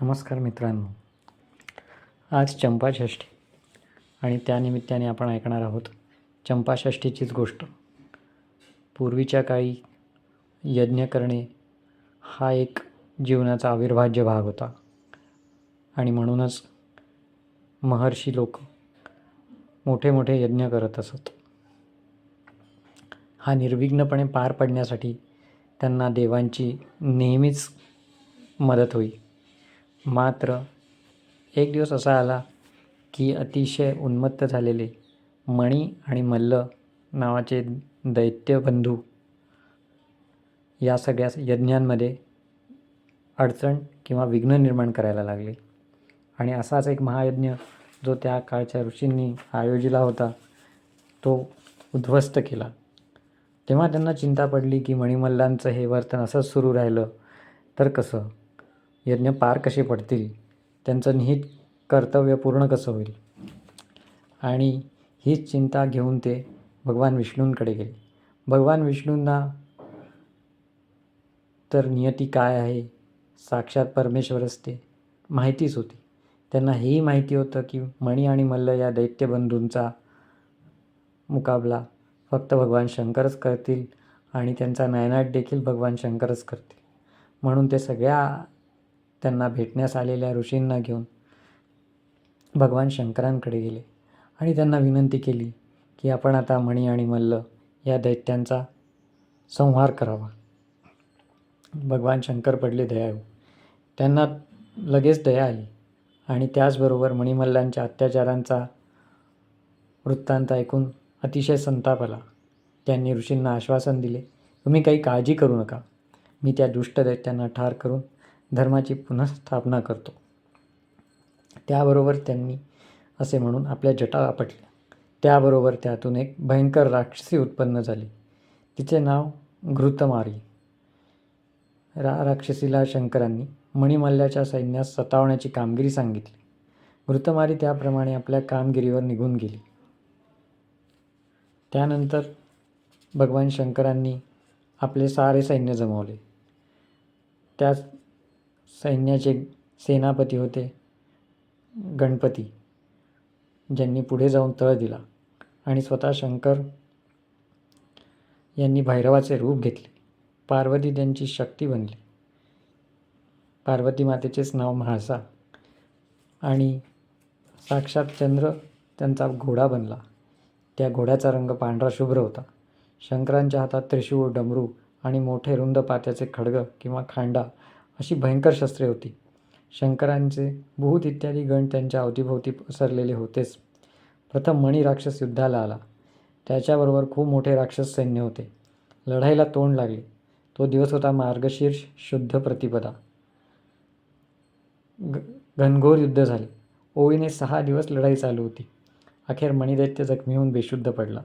नमस्कार मित्रांनो. आज चंपाषष्ठी आणि त्यानिमित्ताने आपण ऐकणार आहोत चंपाषष्ठीचीच गोष्ट. पूर्वीच्या काळी यज्ञ करणे हा एक जीवनाचा अविर्भाज्य भाग होता. आणि म्हणूनच महर्षी लोक मोठे मोठे यज्ञ करत असत. हा निर्विघ्नपणे पार पडण्यासाठी त्यांना देवांची नेहमीच मदत होई. मात्र एक दिवस असा आला की अतिशय उन्मत्त झालेले मणी आणि मल्ल नावाचे दैत्यबंधू या सगळ्या यज्ञांमध्ये अडचण किंवा विघ्न निर्माण करायला लागले. आणि असाच एक महायज्ञ जो त्या काळच्या ऋषींनी आयोजिला होता तो उद्ध्वस्त केला. तेव्हा त्यांना चिंता पडली की मणिमल्लांचं हे वर्तन असंच सुरू राहिलं तर कसं? यज्ञ पार कसे पडतील? त्यांचं निहित कर्तव्य पूर्ण कसं होईल? आणि हीच चिंता घेऊन ते भगवान विष्णूंकडे गेले. भगवान विष्णूंना तर नियती काय आहे? साक्षात परमेश्वरच ते माहितीच होती. त्यांना हेही माहिती होतं की मणी आणि मल्ल या दैत्यबंधूंचा मुकाबला फक्त भगवान शंकरच करतील आणि त्यांचा नायनाट देखील भगवान शंकरच करतील. म्हणून ते सगळ्या त्यांना भेटण्यास आलेल्या ऋषींना घेऊन भगवान शंकरांकडे गेले. आणि त्यांना विनंती केली की आपण आता मणी आणि मल्ल या दैत्यांचा संहार करावा. भगवान शंकर पडले दयाळू. त्यांना लगेच दया आली. आणि त्याचबरोबर मणिमल्लांच्या अत्याचारांचा वृत्तांत ऐकून अतिशय संताप आला. त्यांनी ऋषींना आश्वासन दिले तुम्ही काही काळजी करू नका. मी त्या दुष्ट दैत्यांना ठार करून धर्माची पुनःस्थापना करतो. त्याबरोबर त्यांनी असे म्हणून आपल्या जटा आपटल्या. त्याबरोबर त्यातून एक भयंकर राक्षसी उत्पन्न झाली. तिचे नाव घृतमारी. रा राक्षसीला शंकरांनी मणिमल्ल्याच्या सैन्यास सतावण्याची कामगिरी सांगितली. घृतमारी त्याप्रमाणे आपल्या कामगिरीवर निघून गेली. त्यानंतर भगवान शंकरांनी आपले सारे सैन्य जमवले. त्या सैन्याचे सेनापती होते. गणपती ज्यांनी पुढे जाऊन तळ दिला आणि स्वतः शंकर यांनी भैरवाचे रूप घेतले. पार्वती त्यांची शक्ती बनली. पार्वती मातेचेच नाव म्हाळसा आणि साक्षात चंद्र त्यांचा घोडा बनला. त्या घोड्याचा रंग पांढरा शुभ्र होता. शंकरांच्या हातात त्रिशूळ डमरू आणि मोठे रुंद पात्याचे खडग किंवा खांडा अशी भयंकर शस्त्रे होती. शंकरांचे भूत इत्यादी गण त्यांच्या अवतीभोवती पसरलेले होतेच. प्रथम मणी राक्षस युद्धाला आला. त्याच्याबरोबर खूप मोठे राक्षस सैन्य होते. लढाईला तोंड लागले. तो दिवस होता मार्गशीर्ष शुद्ध प्रतिपदा. ग घनघोर युद्ध झाले. ओळीने सहा दिवस लढाई चालू होती. अखेर मणिदैत्य जखमी होऊन बेशुद्ध पडला.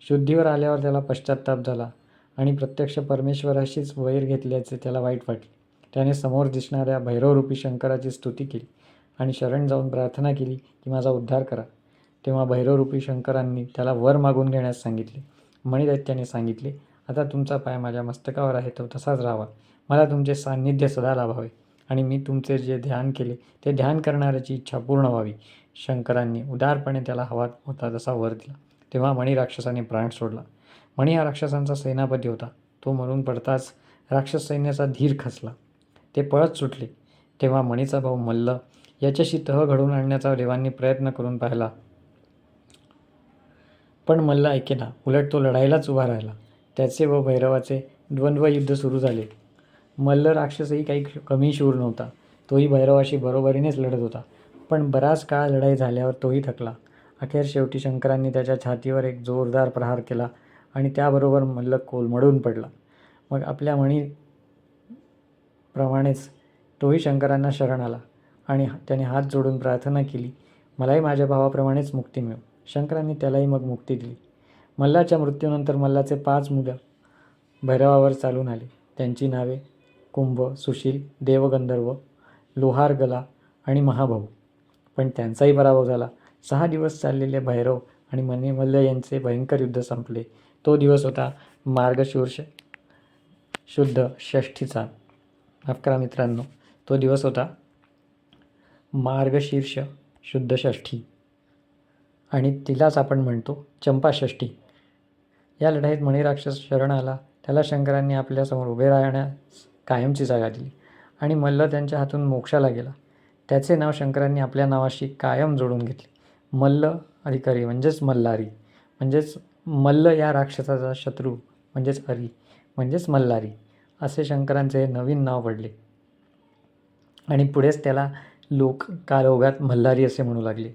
शुद्धीवर आल्यावर त्याला पश्चाताप झाला आणि प्रत्यक्ष परमेश्वराशीच वैर घेतल्याचे त्याला वाईट वाटले. त्याने समोर दिसणाऱ्या भैरवरूपी शंकराची स्तुती केली आणि शरण जाऊन प्रार्थना केली की माझा उद्धार करा. तेव्हा भैरवरूपी शंकरांनी त्याला वर मागून घेण्यास सांगितले. मणिदैत्याने सांगितले आता तुमचा पाय माझ्या मस्तकावर आहे तो तसाच राहावा. मला तुमचे सान्निध्य सदा लाभावे आणि मी तुमचे जे ध्यान केले ते ध्यान करणाऱ्याची इच्छा पूर्ण व्हावी. शंकरांनी उदारपणे त्याला हवा होता तसा वर दिला. तेव्हा मणी राक्षसाने प्राण सोडला. मणी हा राक्षसांचा सेनापती होता. तो मरून पडताच राक्षस सैन्याचा धीर खचला. ते पळत सुटले. तेव्हा मणीचा भाऊ मल्ल याच्याशी तह घडवून आणण्याचा देवांनी प्रयत्न करून पाहिला. पण मल्ल ऐकेना उलट तो लढाईलाच उभा राहिला. त्याचे व भैरवाचे द्वंद्वयुद्ध सुरू झाले. मल्ल राक्षसही काही कमी शूर नव्हता. तोही भैरवाशी बरोबरीनेच लढत होता. पण बराच काळ लढाई झाल्यावर तोही थकला. अखेर शेवटी शंकरांनी त्याच्या छातीवर एक जोरदार प्रहार केला आणि त्याबरोबर मल्ल कोलमडून पडला. मग आपल्या मणी प्रमाणेच तोही शंकरांना शरण आला आणि त्याने हात जोडून प्रार्थना केली मलाही माझ्या भावाप्रमाणेच मुक्ती मिळो. शंकरांनी त्यालाही मग मुक्ती दिली. मल्लाच्या मृत्यूनंतर मल्लाचे पाच मुलं भैरवावर चालून आले. त्यांची नावे कुंभ सुशील देवगंधर्व लोहारगला आणि महाभाऊ. पण त्यांचाही पराभव झाला. सहा दिवस चाललेले भैरव आणि मणिमल्ल यांचे भयंकर युद्ध संपले. तो दिवस होता मार्गशीर्ष शुद्ध षष्ठीचा माफ करा मित्रांनो तो दिवस होता मार्गशीर्ष शुद्ध षष्ठी. आणि तिलाच आपण म्हणतो चंपाषष्ठी या लढाईत मणिराक्षस शरण आला त्याला शंकरांनी आपल्यासमोर उभे राहण्यास कायमची जागा दिली आणि मल्ल त्यांच्या हातून मोक्षाला गेला. त्याचे नाव शंकरांनी आपल्या नावाशी कायम जोडून घेतले. मल्ल अधिकारी म्हणजेच मल्हारी म्हणजेच मल्ल या राक्षसाचा शत्रू म्हणजेच हरी म्हणजेच मल्हारी असे शंकरांचे हे नवीन नाव पडले. आणि पुढेच त्याला लोक कालौघात मल्हारी असे म्हणू लागले.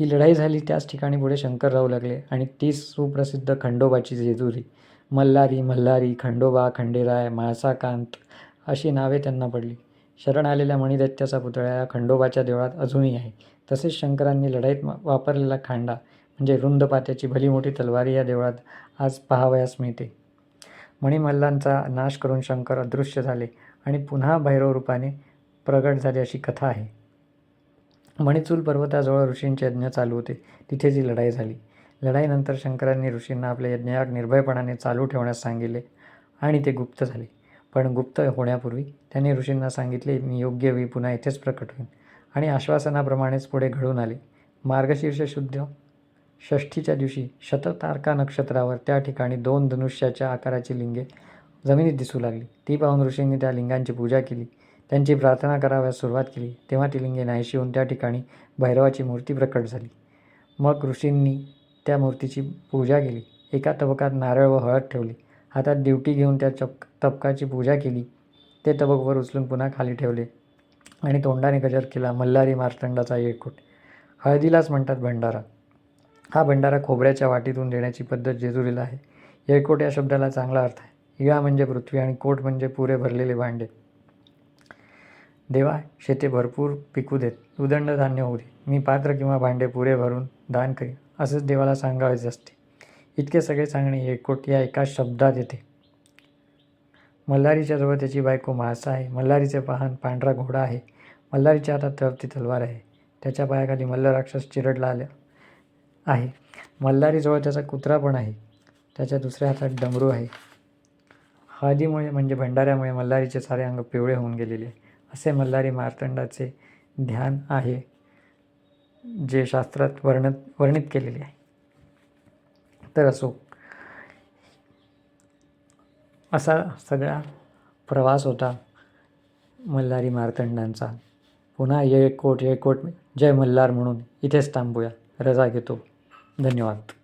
ही लढाई झाली त्याच ठिकाणी पुढे शंकर राहू लागले आणि तीच सुप्रसिद्ध खंडोबाची जेजुरी मल्हारी मल्हारी खंडोबा खंडेराय माळसाकांत अशी नावे त्यांना पडली. शरण आलेल्या मणिदैत्याचा पुतळा या खंडोबाच्या देवळात अजूनही आहे. तसेच शंकरांनी लढाईत वापरलेला खांडा म्हणजे रुंद पात्याची भली मोठी तलवारी या देवळात आज पाहावयास मिळते. मणिमल्लांचा नाश करून शंकर अदृश्य झाले आणि पुन्हा भैरव रूपाने प्रगट झाले अशी कथा आहे. मणिचूल पर्वताजवळ ऋषींचे यज्ञ चालू होते. तिथे जी लढाई झाली. लढाईनंतर शंकरांनी ऋषींना आपले यज्ञयाग निर्भयपणाने चालू ठेवण्यास सांगितले आणि ते गुप्त झाले. पण गुप्त होण्यापूर्वी त्यांनी ऋषींना सांगितले मी योग्य वेळी पुन्हा इथेच प्रकट होईन. आणि आश्वासनाप्रमाणेच पुढे घडून आले. मार्गशीर्ष शुद्ध षष्ठीच्या दिवशी शततारका नक्षत्रावर त्या ठिकाणी दोन धनुष्याच्या आकाराची लिंगे जमिनीत दिसू लागली. ती पाहून ऋषींनी त्या लिंगांची पूजा केली. त्यांची प्रार्थना कराव्यास सुरुवात केली. तेव्हा ती लिंगे नाहीशी होऊन त्या ठिकाणी भैरवाची मूर्ती प्रकट झाली. मग ऋषींनी त्या मूर्तीची पूजा केली. एका तबकात नारळ व हळद ठेवली. हातात ड्युटी घेऊन त्या चप तबकाची पूजा केली. ते तबक वर उचलून पुन्हा खाली ठेवले आणि तोंडाने गजर केला मल्हारी मार्तंडाचा एकूट हळदीलाच म्हणतात भंडारा. हा भंडारा खोबऱ्याच्या वाटीतून देण्याची पद्धत जेजुरीला आहे. येळकोट या शब्दाला चांगला अर्थ आहे. इळा म्हणजे पृथ्वी आणि कोट म्हणजे पुरे भरलेले भांडे. देवा शेते भरपूर पिकू देत. उदंड धान्य होऊ दे. मी पात्र किंवा भांडे पुरे भरून दान करीन. असंच देवाला सांगावेच असते. इतके सगळे सांगणे येळकोट या एका शब्दात येते. मल्हारीच्या जवळ त्याची बायको म्हाळसा आहे. मल्हारीचे पाहन पांढरा घोडा आहे. मल्हारीच्या हातात तळपती तलवार आहे. त्याच्या पायाखाली मल्ल राक्षस चिरडला आल्या. आहे. मल्हारीजवळ त्याचा कुत्रा पण आहे. त्याच्या दुसऱ्या हातात डमरू आहे. हळदीमुळे म्हणजे भंडाऱ्यामुळे मल्हारीचे सारे अंग पिवळे होऊन गेलेले असे मल्हारी मार्तंडाचे ध्यान आहे जे शास्त्रात वर्णत वर्णित केलेले आहे. तर असो असा सगळा प्रवास होता मल्हारी मार्तंडांचा. पुन्हा येळकोट येळकोट जय मल्हार म्हणून इथेच थांबूया. रजा घेतो. धन्यवाद.